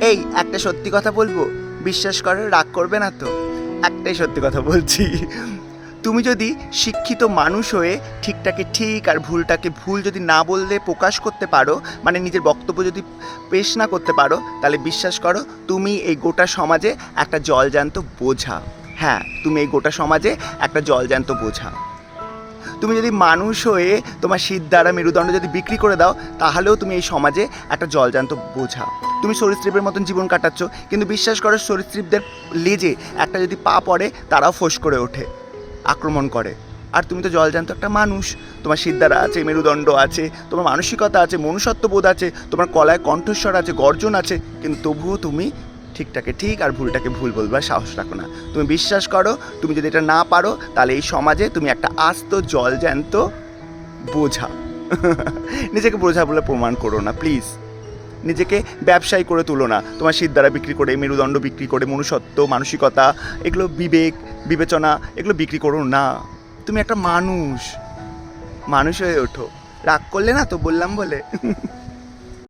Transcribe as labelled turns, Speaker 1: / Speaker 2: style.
Speaker 1: এই, একটা সত্যি কথা বলব? বিশ্বাস করো রাগ করবে না তো? একটাই সত্যি কথা বলছি। তুমি যদি শিক্ষিত মানুষ হয়ে ঠিকটাকে ঠিক আর ভুলটাকে ভুল যদি না বললে প্রকাশ করতে পারো মানে নিজের বক্তব্য যদি পেশ না করতে পারো, তাহলে বিশ্বাস করো তুমি এই গোটা সমাজে একটা জলজ্যান্ত বোঝা। হ্যাঁ তুমি এই গোটা সমাজে একটা জলজ্যান্ত বোঝা। তুমি যদি মানুষ হয়ে তোমার শীত দ্বারা মেরুদণ্ড যদি বিক্রি করে দাও, তাহলেও তুমি এই সমাজে একটা জলজান্ত বোঝা। তুমি সরীসৃপের মতন জীবন কাটাচ্ছ, কিন্তু বিশ্বাস করো, সরীসৃপদের লেজে একটা যদি পা পড়ে, তারাও ফোঁস করে ওঠে, আক্রমণ করে। আর তুমি তো জলজান্ত একটা মানুষ। তোমার সিদ্ধারা আছে, মেরুদণ্ড আছে, তোমার মানসিকতা আছে মনুষ্যত্ব বোধ আছে, তোমার কলায় কণ্ঠস্বর আছে, গর্জন আছে, কিন্তু তবুও তুমি ঠিকটাকে ঠিক আর ভুলটাকে ভুল বলবার সাহস রাখো না। তুমি বিশ্বাস করো, তুমি যদি এটা না পারো, তাহলে এই সমাজে তুমি একটা আস্ত জল জ্যান্ত বোঝা। নিজেকে বোঝা বলে প্রমাণ করো না প্লিজ নিজেকে ব্যবসায়ী করে তুলো না। তোমার সিদ্ধারা বিক্রি করে, মেরুদণ্ড বিক্রি করে, মনুষ্যত্ব, মানসিকতা, এগুলো বিবেক, বিবেচনা, এগুলো বিক্রি করো না। তুমি একটা মানুষ। মানুষ হয়ে ওঠো। রাগ করলে না তো বললাম বলে।